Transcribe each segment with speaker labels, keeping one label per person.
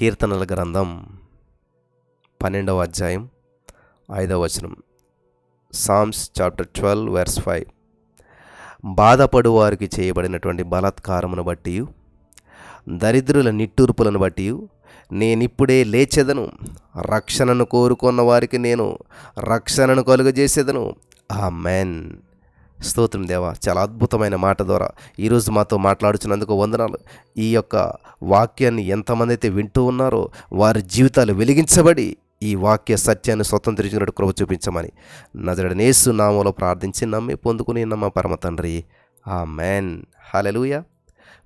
Speaker 1: కీర్తనల గ్రంథం పన్నెండవ అధ్యాయం ఐదవ వచనం. Psalms chapter twelve verse five. బాధపడు వారికి చేయబడినటువంటి బలాత్కారమును బట్టి దరిద్రుల నిట్టూర్పులను బట్టి నేనిప్పుడే లేచెదను రక్షణను కోరుకున్న వారికి నేను రక్షణను కలుగజేసేదను. ఆ మెన్ స్తోత్రం దేవా. చాలా అద్భుతమైన మాట ద్వారా ఈరోజు మాతో మాట్లాడుచున్నందుకు వందనాలు. ఈ యొక్క వాక్యాన్ని ఎంతమంది అయితే వింటూ ఉన్నారో వారి జీవితాలు వెలిగించబడి ఈ వాక్య సత్యాన్ని స్వతంత్రించినట్టు కృప చూపించమని నజరడ నేసు నామంలో ప్రార్థించి నమ్మి పొందుకుని నమ్మ పరమ తండ్రి. ఆ మ్యాన్ హాలెలుయ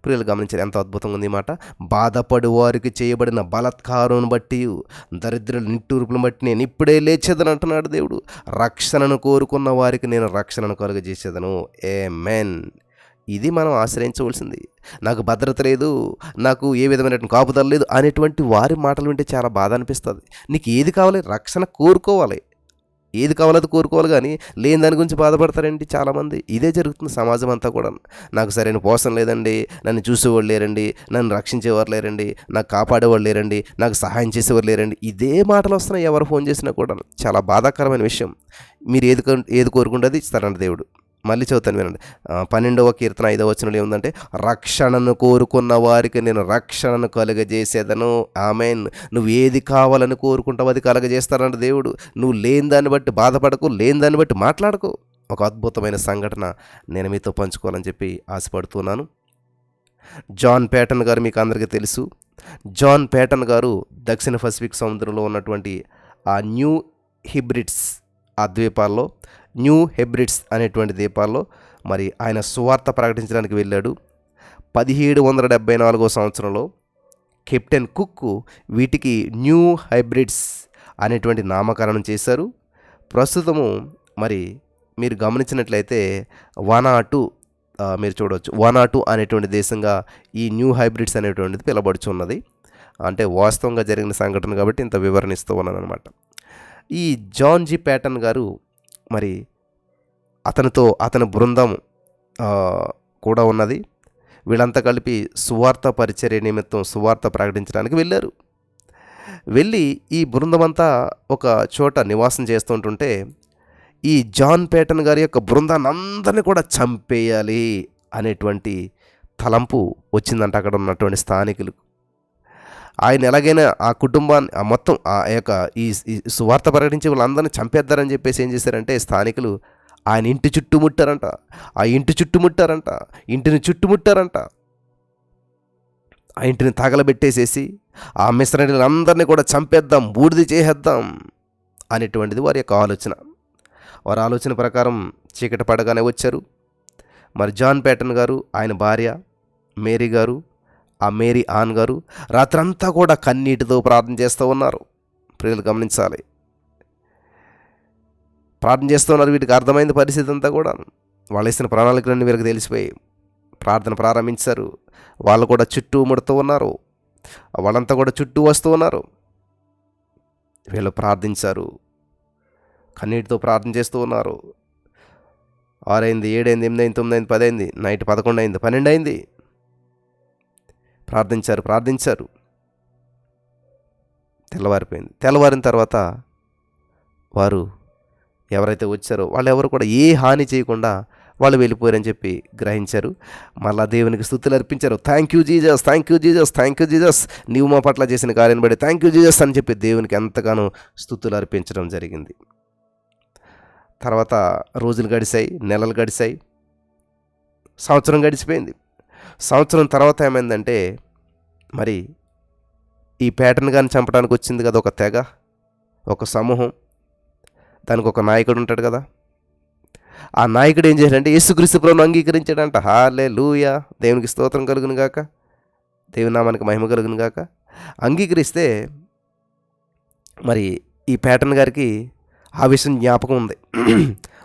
Speaker 1: ప్రియులు గమనించారు ఎంత అద్భుతంగా ఉంది మాట? బాధపడి వారికి చేయబడిన బలత్కారం బట్టి దరిద్రుల నిట్టూర్పులను బట్టి నేను ఇప్పుడే లేచేదని అంటున్నాడు దేవుడు. రక్షణను కోరుకున్న వారికి నేను రక్షణను కలుగజేసేదను. ఏ మెన్ ఇది మనం ఆశ్రయించవలసింది. నాకు భద్రత లేదు నాకు ఏ విధమైనటువంటి కాపుదల లేదు అనేటువంటి వారి మాటలు వింటే చాలా బాధ అనిపిస్తుంది. నీకు ఏది కావాలి? రక్షణ కోరుకోవాలి. ఏది కావాలో అది కోరుకోవాలి కానీ లేని దాని గురించి బాధపడతారండి చాలామంది. ఇదే జరుగుతుంది సమాజం అంతా కూడా. నాకు సరైన పోషణ లేదండి నన్ను చూసేవాళ్ళు లేరండి నన్ను రక్షించేవారు లేరండి నాకు కాపాడేవాళ్ళు లేరండి నాకు సహాయం చేసేవారు లేరండి. ఇదే మాటలు వస్తున్నాయి ఎవరు ఫోన్ చేసినా కూడా. చాలా బాధాకరమైన విషయం. మీరు ఏది ఏది కోరుకుంటే అది ఇస్తారంట దేవుడు. మళ్ళీ చదువుతాను వినండి. పన్నెండవ కీర్తన ఐదవ వచనంలో ఏముందంటే రక్షణను కోరుకున్న వారికి నేను రక్షణను కలుగజేసేదను. ఆమె నువ్వు ఏది కావాలని కోరుకుంటావు అది కలగజేస్తానంట దేవుడు. నువ్వు లేని దాన్ని బట్టి బాధపడకు లేని దాన్ని బట్టి మాట్లాడకు. ఒక అద్భుతమైన సంఘటన నేను మీతో పంచుకోవాలని చెప్పి ఆశపడుతున్నాను. జాన్ పేటన్ గారు మీకు అందరికీ తెలుసు. జాన్ పేటన్ గారు దక్షిణ పసిఫిక్ సముద్రంలో ఉన్నటువంటి ఆ న్యూ హిబ్రిడ్స్ ఆ ద్వీపాల్లో న్యూ హెబ్రిడ్స్ అనేటువంటి ద్వీపాల్లో మరి ఆయన సువార్త ప్రకటించడానికి వెళ్ళాడు. పదిహేడు వందల డెబ్బై నాలుగో సంవత్సరంలో కెప్టెన్ కుక్ వీటికి న్యూ హైబ్రిడ్స్ అనేటువంటి నామకరణం చేశారు. ప్రస్తుతము మరి మీరు గమనించినట్లయితే వనాటు మీరు చూడవచ్చు వనాటు అనేటువంటి దేశంగా ఈ న్యూ హైబ్రిడ్స్ అనేటువంటిది పిలబడుచున్నది. అంటే వాస్తవంగా జరిగిన సంఘటన కాబట్టి ఇంత వివరణ ఇస్తూ ఉన్నాను అనమాట ఈ జాన్ జీ ప్యాటన్ గారు మరి అతనితో అతని బృందం కూడా ఉన్నది. వీళ్ళంతా కలిపి సువార్త పరిచర్య నిమిత్తం సువార్త ప్రకటించడానికి వెళ్ళారు. వెళ్ళి ఈ బృందమంతా ఒక చోట నివాసం చేస్తుంటుంటే ఈ జాన్ పేటన్ గారి యొక్క బృందాన్ని అందరినీ కూడా చంపేయాలి అనేటువంటి తలంపు వచ్చిందంట అక్కడ ఉన్నటువంటి స్థానికులు ఆయన ఎలాగైనా ఆ కుటుంబాన్ని ఆ మొత్తం ఆ యొక్క ఈ సువార్త ప్రకటించి వాళ్ళందరినీ చంపేద్దారని చెప్పేసి ఏం చేశారంటే స్థానికులు ఆయన ఇంటి చుట్టుముట్టారంట ఆ ఇంటి చుట్టుముట్టారంట ఇంటిని చుట్టుముట్టారంట ఆ ఇంటిని తగలబెట్టేసేసి ఆ మిశ్రణులందరినీ కూడా చంపేద్దాం బూడిద చేసేద్దాం అనేటువంటిది వారి యొక్క ఆలోచన. వారి ఆలోచన ప్రకారం చీకటి పడగానే వచ్చారు. మరి జాన్ పేటన్ గారు ఆయన భార్య మేరీ గారు ఆ మేరీ ఆన్ గారు రాత్రంతా కూడా కన్నీటితో ప్రార్థన చేస్తూ ఉన్నారు. ప్రజలు గమనించాలి. ప్రార్థన చేస్తూ ఉన్నారు వీటికి అర్థమైంది పరిస్థితి అంతా కూడా. వాళ్ళు ఇస్తున్న ప్రణాళికలన్నీ వీరికి తెలిసిపోయి ప్రార్థన ప్రారంభించారు. వాళ్ళు కూడా చుట్టూ ముడుతూ ఉన్నారు. వాళ్ళంతా కూడా చుట్టూ వస్తూ ఉన్నారు. వీళ్ళు ప్రార్థించారు. కన్నీటితో ప్రార్థన చేస్తూ ఉన్నారు. ఆరైంది ఏడైంది ఎనిమిది అయింది తొమ్మిది అయింది పది అయింది నైట్ పదకొండు అయింది పన్నెండు అయింది ప్రార్థించారు ప్రార్థించారు. తెల్లవారిపోయింది. తెల్లవారిన తర్వాత వారు ఎవరైతే వచ్చారో వాళ్ళు ఎవరు కూడా ఏ హాని చేయకుండా వాళ్ళు వెళ్ళిపోయారని చెప్పి గ్రహించారు. మళ్ళా దేవునికి స్థుతులు అర్పించారు. Thank you Jesus thank you Jesus thank you Jesus నీవు మా పట్ల చేసిన కార్యం బట్టి థ్యాంక్ యూ జీజస్ అని చెప్పి దేవునికి ఎంతగానో స్థుతులు అర్పించడం జరిగింది. తర్వాత రోజులు గడిచాయి నెలలు గడిచాయి సంవత్సరం గడిచిపోయింది. సంవత్సరం తర్వాత ఏమైందంటే మరి ఈ ప్యాటర్న్ కానీ చంపడానికి వచ్చింది కదా ఒక తెగ ఒక సమూహం. దానికి ఒక నాయకుడు ఉంటాడు కదా. ఆ నాయకుడు ఏం చేశాడంటే యేసుక్రీస్తు ప్రభును అంగీకరించాడంట. హాలే లూయా దేవునికి స్తోత్రం కలుగును గాక దేవుని నామానికి మహిమ కలుగును గాక అంగీకరిస్తే మరి ఈ ప్యాటర్న్ గారికి ఆ విషయం జ్ఞాపకం ఉంది.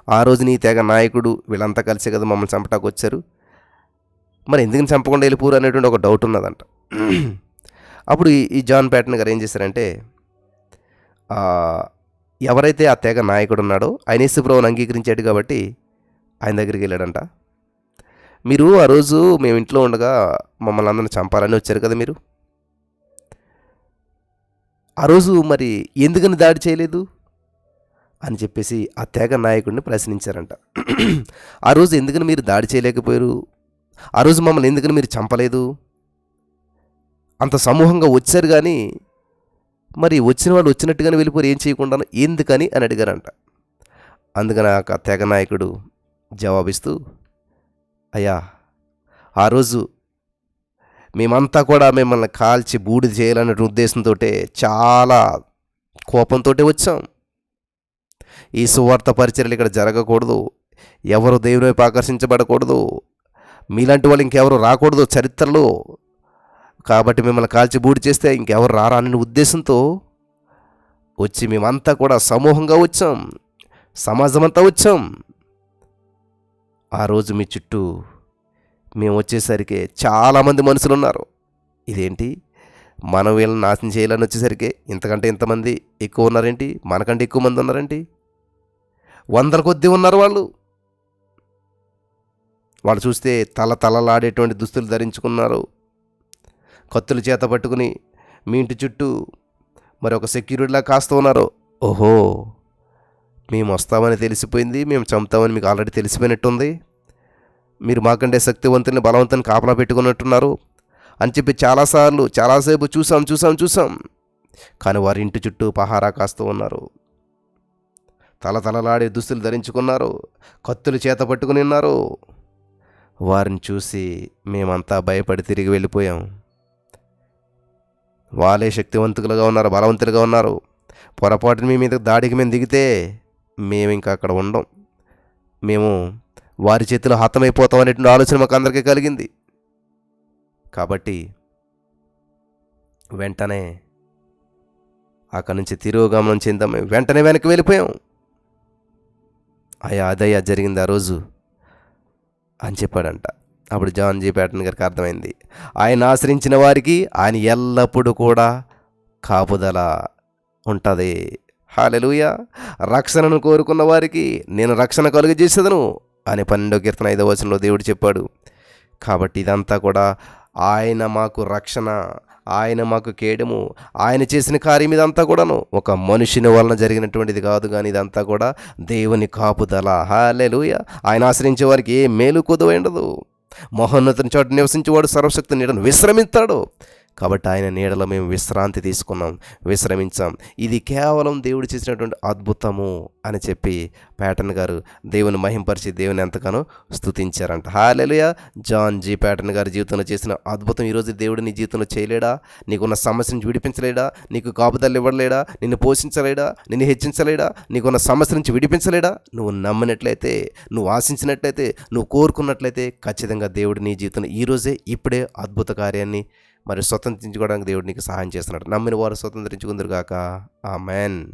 Speaker 1: ఆ రోజు నీ తెగ నాయకుడు వీళ్ళంతా కలిసే కదా మమ్మల్ని చంపటానికి వచ్చారు. మరి ఎందుకని చంపకుండా వెళ్ళిపోరు అనేటువంటి ఒక డౌట్ ఉన్నదంట. అప్పుడు ఈ- జాన్ ప్యాటర్న్ గారు ఏం చేశారంటే ఎవరైతే ఆ తెగ నాయకుడు ఉన్నాడో ఆయన యేసుప్రభుని అంగీకరించాడు కాబట్టి ఆయన దగ్గరికి వెళ్ళాడంట. మీరు ఆ రోజు మేము ఇంట్లో ఉండగా మమ్మల్ని అందరిని చంపాలని వచ్చారు కదా మీరు? ఆ రోజు మరి ఎందుకని దాడి చేయలేదు? అని చెప్పేసి ఆ తెగ నాయకుడిని ప్రశ్నించారంట. ఆ రోజు ఎందుకని మీరు దాడి చేయలేకపోయారు? ఆ రోజు మమ్మల్ని ఎందుకని మీరు చంపలేదు? అంత సమూహంగా వచ్చారు కానీ మరి వచ్చిన వాళ్ళు వచ్చినట్టుగానే వెళ్ళిపోరు ఏం చేయకుండా ఎందుకని అని అడిగారంట. అందుకని ఆ తెగ నాయకుడు జవాబిస్తూ అయ్యా ఆ రోజు మేమంతా కూడా మిమ్మల్ని కాల్చి బూడిద చేయాలనే ఉద్దేశంతో చాలా కోపంతో వచ్చాం. ఈ సువార్త పరిచర్యలు ఇక్కడ జరగకూడదు. ఎవరు దేవుని వైపు ఆకర్షించబడకూడదు. మీలాంటి వాళ్ళు ఇంకెవరు రాకూడదు చరిత్రలో. కాబట్టి మిమ్మల్ని కాల్చి బూడి చేస్తే ఇంకెవరు రారా అనే ఉద్దేశంతో వచ్చి మేమంతా కూడా సమూహంగా వచ్చాం. సమాజం అంతా వచ్చాం. ఆ రోజు మీ చుట్టూ మేము వచ్చేసరికి చాలామంది మనుషులు ఉన్నారు ఇదేంటి? మనం వీళ్ళని నాశనం చేయాలని వచ్చేసరికి ఇంతకంటే ఇంతమంది ఎక్కువ ఉన్నారేంటి? మనకంటే ఎక్కువ మంది ఉన్నారేంటి? వందల కొద్దీ ఉన్నారు వాళ్ళు. వాళ్ళు చూస్తే తల తలలాడేటువంటి దుస్తులు ధరించుకున్నారు. కత్తులు చేత పట్టుకుని మీ ఇంటి చుట్టూ మరి ఒక సెక్యూరిటీలా కాస్తూ ఉన్నారు. ఓహో మేము వస్తామని తెలిసిపోయింది మేము చంపుతామని మీకు ఆల్రెడీ తెలిసిపోయినట్టుంది. మీరు మాకంటే శక్తివంతుని బలవంతుని కాపలా పెట్టుకున్నట్టున్నారు అని చెప్పి చాలాసార్లు చాలాసేపు చూసాం చూసాం చూసాం. కానీ వారి ఇంటి చుట్టూ పహారా కాస్తూ ఉన్నారు. తలతలలాడే దుస్తులు ధరించుకున్నారు కత్తులు చేత పట్టుకుని ఉన్నారు. వారిని చూసి మేమంతా భయపడి తిరిగి వెళ్ళిపోయాం. వాళ్ళే శక్తివంతులుగా ఉన్నారు బలవంతులుగా ఉన్నారు. పొరపాటున మీ మీద దాడికి మేము దిగితే మేము ఇంకా అక్కడ ఉండం. మేము వారి చేతిలో హతమైపోతాం అనేటువంటి ఆలోచన మాకు అందరికీ కలిగింది. కాబట్టి వెంటనే అక్కడి నుంచి తిరోగమనం చెందాం. వెంటనే వెనక్కి వెళ్ళిపోయాం. అయ్యా అదయ్యా జరిగింది ఆ రోజు. అని చెప్పాడంట. అప్పుడు జాన్ జీ ప్యాటన్ గారికి అర్థమైంది. ఆయన ఆశ్రయించిన వారికి ఆయన ఎల్లప్పుడూ కూడా కాపుదల ఉంటుంది. హాలెలుయ. రక్షణను కోరుకున్న వారికి నేను రక్షణ కలుగజేసేదను అని పన్నెండో కీర్తన ఐదవ వచనంలో దేవుడు చెప్పాడు. కాబట్టి ఇదంతా కూడా ఆయన మాకు రక్షణ ఆయన మాకు కేడము. ఆయన చేసిన కార్యం ఇదంతా కూడాను. ఒక మనుషుని వలన జరిగినటువంటిది కాదు కానీ ఇదంతా కూడా దేవుని కాపుదల. హాలెలుయ ఆయన ఆశ్రయించే వారికి ఏ మేలు కుదవ ఉండదు. మహోన్నతుని చోట నివసించేవాడు సర్వశక్తి నీడను విశ్రమిస్తాడు. కాబట్టి ఆయన నీడలో మేము విశ్రాంతి తీసుకున్నాం విశ్రమించాం. ఇది కేవలం దేవుడు చేసినటువంటి అద్భుతము అని చెప్పి ప్యాటర్న్ గారు దేవుని మహింపరిచి దేవుని ఎంతగానో స్తుతించారంట. హాలెలుయ! జాన్ జీ ప్యాటర్న్ గారి జీవితంలో చేసిన అద్భుతం ఈరోజు దేవుడు నీ జీవితంలో చేయలేడా? నీకున్న సమస్య నుంచి విడిపించలేడా? నీకు కాపుదలు ఇవ్వలేడా? నిన్ను పోషించలేడా? నిన్ను హెచ్చించలేడా? నీకున్న సమస్య నుంచి విడిపించలేడా? నువ్వు నమ్మినట్లయితే నువ్వు ఆశించినట్లయితే నువ్వు కోరుకున్నట్లయితే ఖచ్చితంగా దేవుడు నీ జీవితంలో ఈరోజే ఇప్పుడే అద్భుత కార్యాన్ని మరి స్వతంత్రించుకోవడానికి దేవుడు నీకు సహాయం చేస్తున్నాడు. నమ్మిన వారు స్వతంత్రించుకుందరు గాక. ఆ మ్యాన్